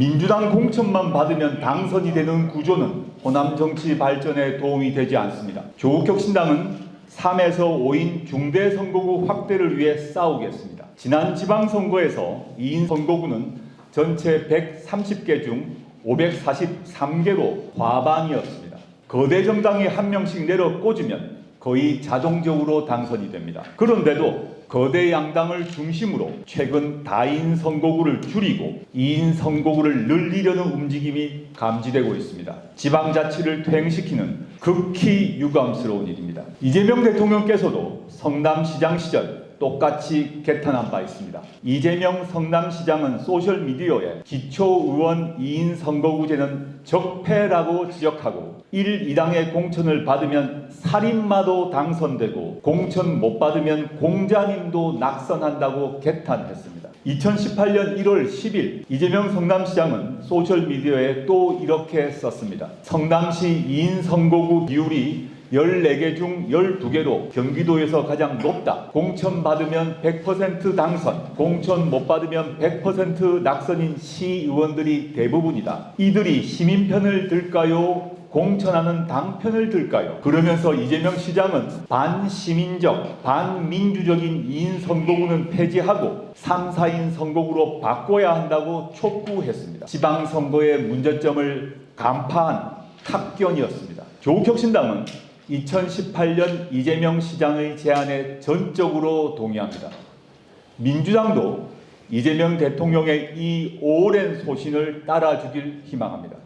민주당 공천만 받으면 당선이 되는 구조는 호남 정치 발전에 도움이 되지 않습니다. 조국 혁신당은 3에서 5인 중대 선거구 확대를 위해 싸우겠습니다. 지난 지방선거에서 2인 선거구는 전체 130개 중 543개로 과반이었습니다. 거대 정당이 한 명씩 내려 꽂으면 거의 자동적으로 당선이 됩니다. 그런데도 거대 양당을 중심으로 최근 다인 선거구를 줄이고 2인 선거구를 늘리려는 움직임이 감지되고 있습니다. 지방자치를 퇴행시키는 극히 유감스러운 일입니다. 이재명 대통령께서도 성남시장 시절 똑같이 개탄한 바 있습니다. 이재명 성남시장은 소셜미디어에 기초의원 2인 선거구제는 적폐라고 지적하고 1, 2당의 공천을 받으면 살인마도 당선되고 공천 못 받으면 공자님도 낙선한다고 개탄했습니다. 2018년 1월 10일 이재명 성남시장은 소셜미디어에 또 이렇게 썼습니다. 성남시 2인 선거구 비율이 14개 중 12개로 경기도에서 가장 높다. 공천 받으면 100% 당선, 공천 못 받으면 100% 낙선인 시의원들이 대부분이다. 이들이 시민 편을 들까요? 공천하는 당 편을 들까요? 그러면서 이재명 시장은 반시민적, 반민주적인 2인 선거구는 폐지하고 3, 4인 선거구로 바꿔야 한다고 촉구했습니다. 지방선거의 문제점을 간파한 탑견이었습니다. 조국혁신당은 2018년 이재명 시장의 제안에 전적으로 동의합니다. 민주당도 이재명 대통령의 이 오랜 소신을 따라주길 희망합니다.